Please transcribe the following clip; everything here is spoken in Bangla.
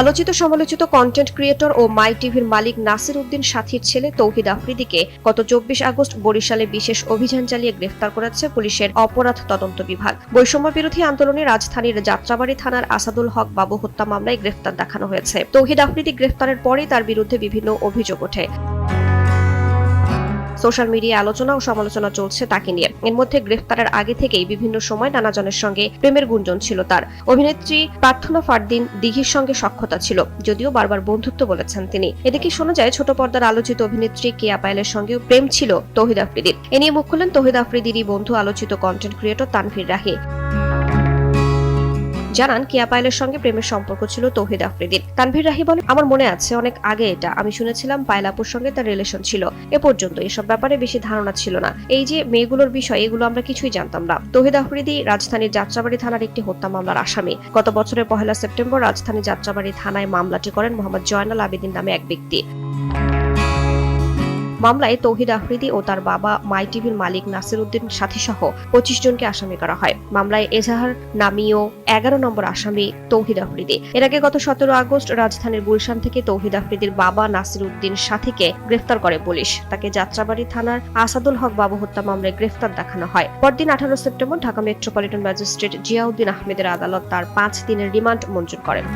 আলোচিত সমালোচিত কন্টেন্ট ক্রিয়েটর ও মাই টিভির মালিক নাসির উদ্দিন সাথীর ছেলে তৌহিদ আফ্রিদিকে গত চব্বিশ আগস্ট বরিশালে বিশেষ অভিযান চালিয়ে গ্রেফতার করেছে পুলিশের অপরাধ তদন্ত বিভাগ। বৈষম্য বিরোধী আন্দোলনে রাজধানীর যাত্রাবাড়ি থানার আসাদুল হক বাবু হত্যা মামলায় গ্রেফতার দেখানো হয়েছে। তৌহিদ আফ্রিদি গ্রেফতারের পরে তার বিরুদ্ধে বিভিন্ন অভিযোগ ওঠে। সোশ্যাল মিডিয়ায় আলোচনা ও সমালোচনা চলছে তাকে নিয়ে। এর মধ্যে গ্রেফতারের আগে থেকেই বিভিন্ন সময় নানাজনের সঙ্গে প্রেমের গুঞ্জন ছিল তার। অভিনেত্রী প্রার্থনা ফারদিন দিঘির সঙ্গে সক্ষতা ছিল, যদিও বারবার বন্ধুত্ব বলেছেন তিনি। এদিকে শোনা যায়, ছোট পর্দার আলোচিত অভিনেত্রী কেয়া পায়েলের সঙ্গেও প্রেম ছিল তহিদ আফ্রিদির। এ নিয়ে মুখ খুললেন তহিদ আফ্রিদিরই বন্ধু আলোচিত কন্টেন্ট ক্রিয়েটর তানভীর রাহি। জানান, কিয়া পায়েলের সঙ্গে প্রেমের সম্পর্ক ছিল তৌহিদ আফ্রিদির। তানভীর রাহি বলেন, আমার মনে আছে অনেক আগে এটা। আমি শুনেছিলাম পায়েল আপুর সঙ্গে তার রিলেশন ছিল। এ পর্যন্ত এসব ব্যাপারে বেশি ধারণা ছিল না। এই যে মেয়েগুলোর বিষয়, এগুলো আমরা কিছুই জানতাম না। তৌহিদ আফ্রিদি রাজধানীর যাত্রাবাড়ি থানার একটি হত্যা মামলার আসামি। গত বছরের পহেলা সেপ্টেম্বর রাজধানীর যাত্রাবাড়ি থানায় মামলাটি করেন মোহাম্মদ জয়নাল আবেদিন নামে এক ব্যক্তি। মামলায় তৌহিদ আফ্রিদি ও তার বাবা মাই টিভির মালিক নাসির উদ্দিন সাথী সহ পঁচিশ জনকে আসামি করা হয়। মামলায় এজাহার নামীয় এগারো নম্বর আসামি তৌহিদ আফ্রিদি। এর আগে গত সতেরো আগস্ট রাজধানীর গুলশান থেকে তৌহিদ আফ্রিদির বাবা নাসির উদ্দিন সাথীকে গ্রেফতার করে পুলিশ। তাকে যাত্রাবাড়ি থানার আসাদুল হক বাবু হত্যা মামলায় গ্রেফতার দেখানো হয়। পরদিন আঠারো September Dhaka metropolitan magistrate Ziauddin আহমেদের আদালত তার পাঁচ দিনের রিমান্ড মঞ্জুর করেন।